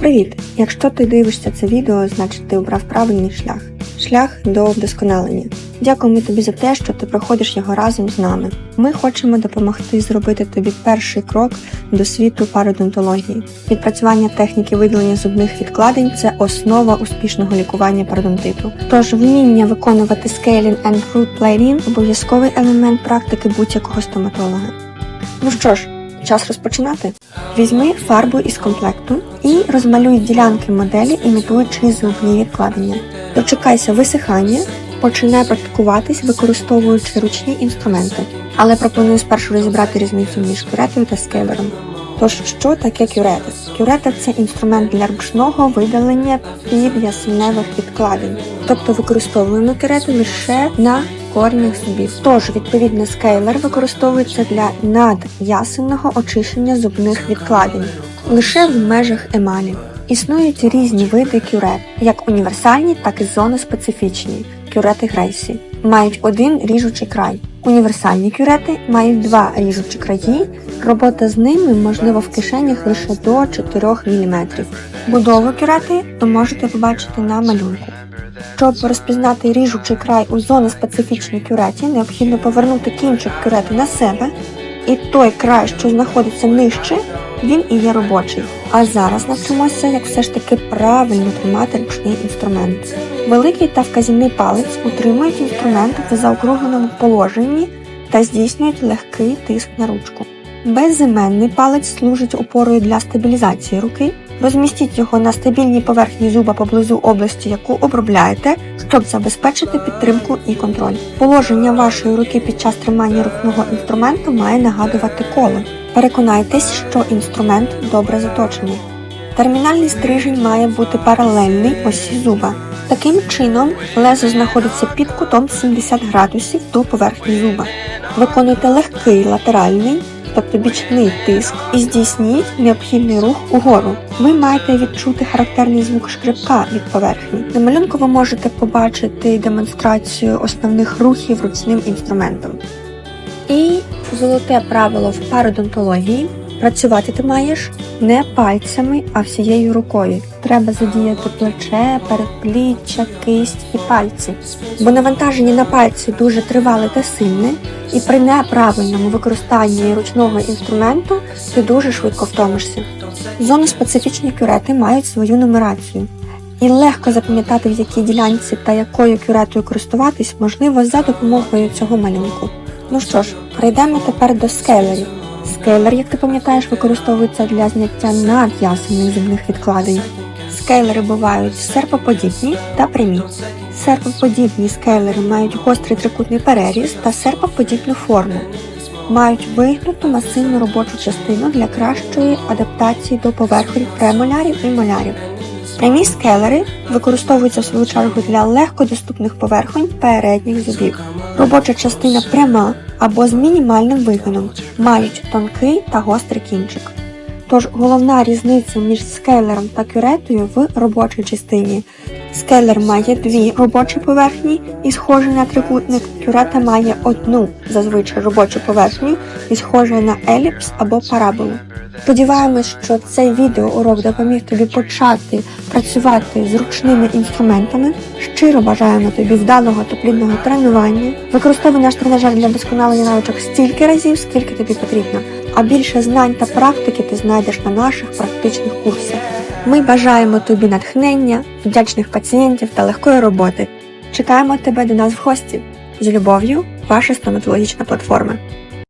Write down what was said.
Привіт! Якщо ти дивишся це відео, значить ти обрав правильний шлях шлях до вдосконалення. Дякуємо тобі за те, що ти проходиш його разом з нами. Ми хочемо допомогти зробити тобі перший крок до світу пародонтології. Відпрацювання техніки видалення зубних відкладень це основа успішного лікування пародонтиту. Тож вміння виконувати scaling and root planing – обов'язковий елемент практики будь-якого стоматолога. Ну що ж, час розпочинати. Візьми фарбу із комплекту і розмалюй ділянки моделі, імітуючи зубні відкладення. Дочекайся висихання, починай практикуватись, використовуючи ручні інструменти. Але пропоную спершу розібрати різницю між кюретою та скейлером. Тож, що таке кюрета? Кюрета це інструмент для ручного видалення під'ясеневих відкладень, тобто використовуємо кюрету лише на корнях зубів. Тож, відповідно, скейлер використовується для над'ясенного очищення зубних відкладень лише в межах емалі. Існують різні види кюрет, як універсальні, так і зоноспецифічні кюрети Грейсі. Мають один ріжучий край. Універсальні кюрети мають два ріжучі краї. Робота з ними можлива в кишенях лише до 4 мм. Будову кюрети ви можете побачити на малюнку. Щоб розпізнати ріжучий край у зоноспецифічній кюреті, необхідно повернути кінчик кюрети на себе, і той край, що знаходиться нижче, він і є робочий. А зараз навчимося, як все ж таки правильно тримати ручний інструмент. Великий та вказівний палець утримують інструмент в заокругленому положенні та здійснюють легкий тиск на ручку. Безіменний палець служить опорою для стабілізації руки. Розмістіть його на стабільній поверхні зуба поблизу області, яку обробляєте, щоб забезпечити підтримку і контроль. Положення вашої руки під час тримання ручного інструменту має нагадувати коло. Переконайтесь, що інструмент добре заточений. Термінальний стрижень має бути паралельний осі зуба. Таким чином, лезо знаходиться під кутом 70 градусів до поверхні зуба. Виконуйте легкий латеральний, тобто бічний тиск, і здійсніть необхідний рух угору. Ви маєте відчути характерний звук шкрипка від поверхні. На малюнку ви можете побачити демонстрацію основних рухів ручним інструментом. І золоте правило в пародонтології працювати ти маєш не пальцями, а всією рукою. Треба задіяти плече, передпліччя, кисть і пальці. Бо навантаження на пальці дуже тривале та сильне, і при неправильному використанні ручного інструменту ти дуже швидко втомишся. Зоноспецифічні кюрети мають свою нумерацію. І легко запам'ятати, в якій ділянці та якою кюретою користуватись можливо за допомогою цього малюнку. Ну що ж, перейдемо тепер до скейлерів. Скейлер, як ти пам'ятаєш, використовується для зняття над'ясених зубних відкладень. Скейлери бувають серпоподібні та прямі. Серпоподібні скейлери мають гострий трикутний переріз та серпоподібну форму. Мають вигнуту масивну робочу частину для кращої адаптації до поверхонь премолярів і молярів. Прямі скелери використовуються в свою чергу для легкодоступних поверхонь передніх зубів. Робоча частина пряма або з мінімальним вигином, мають тонкий та гострий кінчик. Тож головна різниця між скелером та кюретою в робочій частині. Скелер має дві робочі поверхні і схожий на трикутник. Кюрета має одну зазвичай робочу поверхню і схожа на еліпс або параболу. Сподіваємось, що цей відеоурок допоміг тобі почати працювати з ручними інструментами. Щиро бажаємо тобі вдалого та плідного тренування. Використовуй наш тренажер для досконалення навичок стільки разів, скільки тобі потрібно. А більше знань та практики ти знайдеш на наших практичних курсах. Ми бажаємо тобі натхнення, вдячних пацієнтів та легкої роботи. Чекаємо тебе до нас в гості. З любов'ю, ваша стоматологічна платформа.